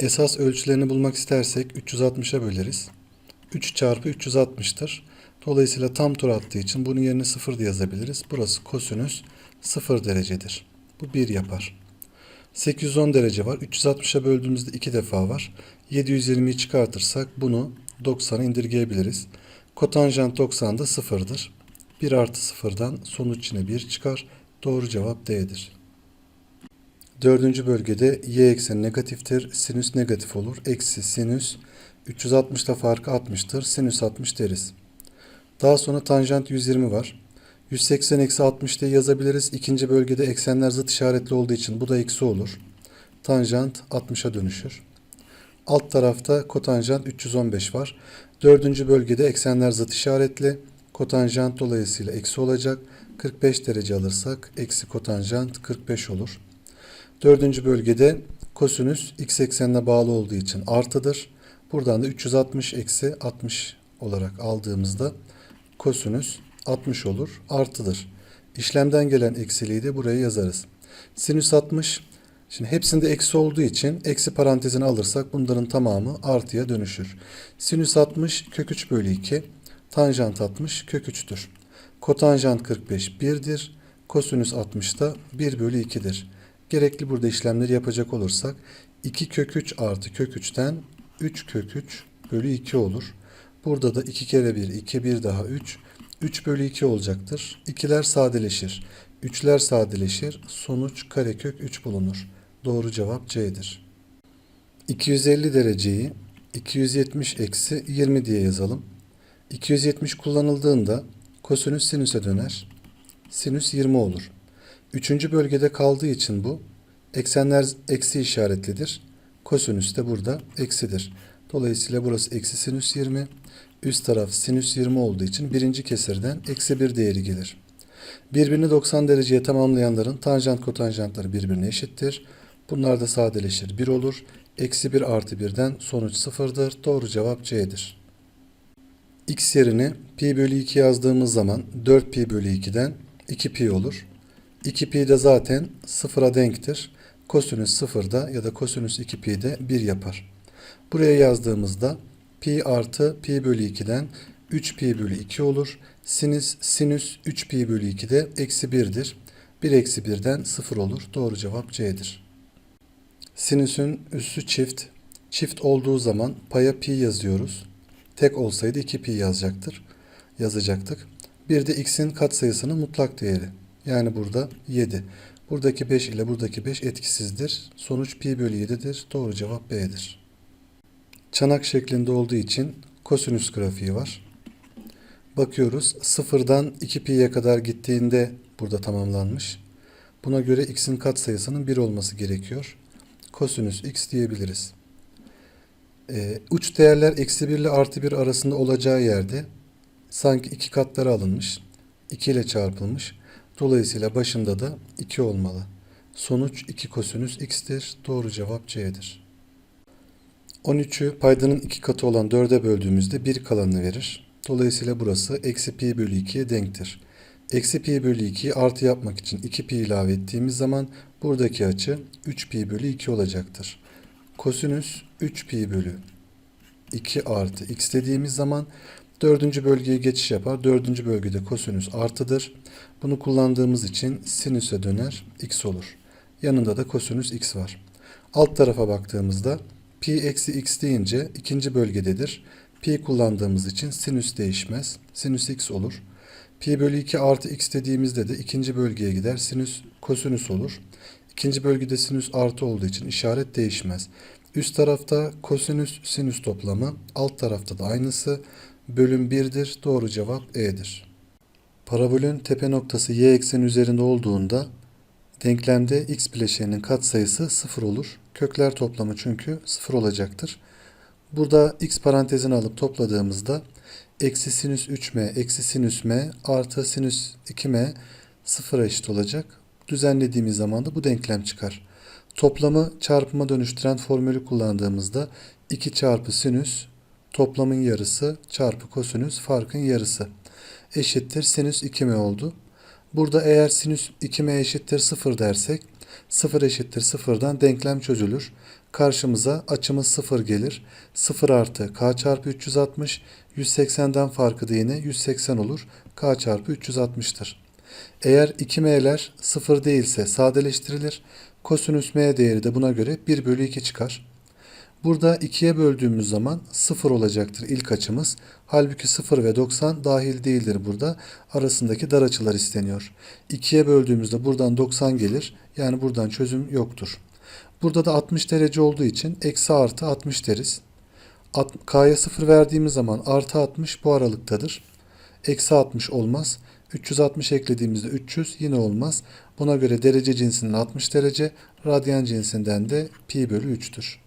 Esas ölçülerini bulmak istersek 360'a böleriz. 3 çarpı 360'tır. Dolayısıyla tam tur attığı için bunun yerine 0 diye yazabiliriz. Burası kosinüs 0 derecedir. Bu 1 yapar. 810 derece var. 360'a böldüğümüzde 2 defa var. 720'yi çıkartırsak bunu 90'a indirgeyebiliriz. Kotanjant 90 da 0'dır. 1 artı 0'dan sonuç yine 1 çıkar. Doğru cevap D'dir. Dördüncü bölgede y ekseni negatiftir. Sinüs negatif olur. Eksi sinüs 360'da farkı 60'tır. Sinüs 60 deriz. Daha sonra tanjant 120 var. 180 eksi 60 diye yazabiliriz. İkinci bölgede eksenler zıt işaretli olduğu için bu da eksi olur. Tanjant 60'a dönüşür. Alt tarafta kotanjant 315 var. Dördüncü bölgede eksenler zıt işaretli. Kotanjant dolayısıyla eksi olacak. 45 derece alırsak eksi kotanjant 45 olur. Dördüncü bölgede kosinüs x eksenine bağlı olduğu için artıdır. Buradan da 360 eksi 60 olarak aldığımızda kosinüs 60 olur artıdır. İşlemden gelen eksiliği de buraya yazarız. Sinüs 60 Şimdi hepsinde eksi olduğu için eksi parantezini alırsak bunların tamamı artıya dönüşür. Sinüs 60 kök 3 bölü 2. Tanjant 60 kök 3'tür. Kotanjant 45 1'dir. Kosinüs 60 da 1 bölü 2'dir. Gerekli burada işlemleri yapacak olursak 2 kök 3 artı kök 3'ten 3 kök 3 bölü 2 olur. Burada da 2 kere 1 2 1 daha 3 3 bölü 2 olacaktır. 2'ler sadeleşir. 3'ler sadeleşir. Sonuç karekök 3 bulunur. Doğru cevap C'dir. 250 dereceyi 270 eksi 20 diye yazalım. 270 kullanıldığında kosinüs sinüse döner. Sinüs 20 olur. Üçüncü bölgede kaldığı için bu eksenler eksi işaretlidir. Kosinüs de burada eksidir. Dolayısıyla burası eksi sinüs 20. Üst taraf sinüs 20 olduğu için birinci kesirden eksi 1 değeri gelir. Birbirini 90 dereceye tamamlayanların tanjant kotanjantları birbirine eşittir. Bunlar da sadeleşir 1 olur. Eksi 1 artı 1'den sonuç 0'dır. Doğru cevap C'dir. X yerine pi bölü 2 yazdığımız zaman 4 pi bölü 2'den 2 pi olur. 2 pi de zaten 0'a denktir. Kosinüs 0'da ya da kosinüs 2 pi de 1 yapar. Buraya yazdığımızda pi artı pi bölü 2'den 3 pi bölü 2 olur. Sinüs, sinüs 3 pi bölü 2 de eksi 1'dir. 1 eksi 1'den 0 olur. Doğru cevap C'dir. Sinüsün üssü çift. Çift olduğu zaman paya pi yazıyoruz. Tek olsaydı 2 pi yazacaktır. Yazacaktık. Bir de x'in katsayısının mutlak değeri. Yani burada 7. Buradaki 5 ile buradaki 5 etkisizdir. Sonuç pi bölü 7'dir. Doğru cevap B'dir. Çanak şeklinde olduğu için kosinüs grafiği var. Bakıyoruz. Sıfırdan 2 pi'ye kadar gittiğinde burada tamamlanmış. Buna göre x'in katsayısının 1 olması gerekiyor. Kosinüs x diyebiliriz. Ee, uç değerler eksi 1 ile artı 1 arasında olacağı yerde sanki iki katları alınmış. 2 ile çarpılmış. Dolayısıyla başında da 2 olmalı. Sonuç 2 kosinüs x'tir. Doğru cevap C'dir. 13'ü paydanın iki katı olan 4'e böldüğümüzde 1 kalanını verir. Dolayısıyla burası eksi pi bölü 2'ye denktir. Eksi pi bölü 2'yi artı yapmak için 2 pi ilave ettiğimiz zaman buradaki açı 3 pi bölü 2 olacaktır. Kosinüs 3 pi bölü 2 artı x dediğimiz zaman dördüncü bölgeye geçiş yapar. Dördüncü bölgede kosinüs artıdır. Bunu kullandığımız için sinüse döner x olur. Yanında da kosinüs x var. Alt tarafa baktığımızda pi eksi x deyince ikinci bölgededir. Pi kullandığımız için sinüs değişmez. Sinüs x olur. Pi bölü 2 artı x dediğimizde de ikinci bölgeye gider. Sinüs kosinüs olur. İkinci bölgede sinüs artı olduğu için işaret değişmez. Üst tarafta kosinüs sinüs toplamı, alt tarafta da aynısı. Bölüm 1'dir. Doğru cevap E'dir. Parabolün tepe noktası y ekseni üzerinde olduğunda denklemde x bileşeninin katsayısı 0 olur. Kökler toplamı çünkü 0 olacaktır. Burada x parantezini alıp topladığımızda eksi sinüs 3m eksi sinüs m artı sinüs 2m sıfıra eşit olacak. Düzenlediğimiz zaman da bu denklem çıkar. Toplamı çarpıma dönüştüren formülü kullandığımızda 2 çarpı sinüs toplamın yarısı çarpı kosinüs farkın yarısı eşittir sinüs 2m oldu. Burada eğer sinüs 2m eşittir 0 dersek 0 eşittir 0'dan denklem çözülür. karşımıza açımız 0 gelir. 0 artı k çarpı 360 180'den farkı da yine 180 olur. k çarpı 360'tır. Eğer 2m'ler 0 değilse sadeleştirilir. Kosinüs m değeri de buna göre 1 bölü 2 çıkar. Burada 2'ye böldüğümüz zaman 0 olacaktır ilk açımız. Halbuki 0 ve 90 dahil değildir burada. Arasındaki dar açılar isteniyor. 2'ye böldüğümüzde buradan 90 gelir. Yani buradan çözüm yoktur. Burada da 60 derece olduğu için eksi artı 60 deriz. K'ya 0 verdiğimiz zaman artı 60 bu aralıktadır. Eksi 60 olmaz. 360 eklediğimizde 300 yine olmaz. Buna göre derece cinsinden 60 derece, radyan cinsinden de pi bölü 3'tür.